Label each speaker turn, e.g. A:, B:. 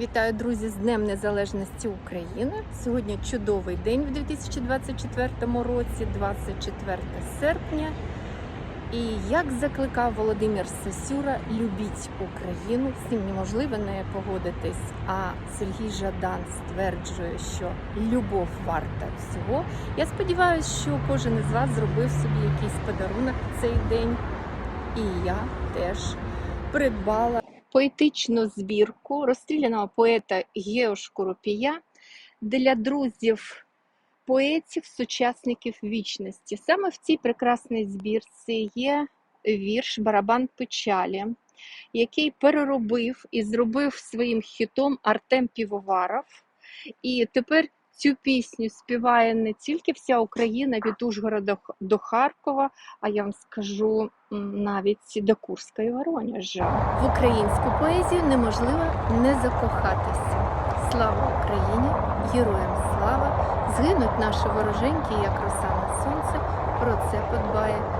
A: Вітаю, друзі, з Днем Незалежності України. Сьогодні чудовий день в 2024 році, 24 серпня. І як закликав Володимир Сосюра, любіть Україну. З цим неможливо не погодитись. А Сергій Жадан стверджує, що любов варта всього. Я сподіваюся, що кожен із вас зробив собі якийсь подарунок в цей день. І я теж придбала поетичну збірку розстріляного поета Гео Шкуропія для друзів поетів, сучасників вічності. Саме в цій прекрасній збірці є вірш Барабан печалі, який переробив і зробив своїм хітом Артем Півоваров. І тепер цю пісню співає не тільки вся Україна від Ужгорода до Харкова, а я вам скажу навіть до Курська і Воронежа. В українську поезію неможливо не закохатися. Слава Україні! Героям слава! Згинуть наші вороженьки, як роса на сонце. Про це подбає.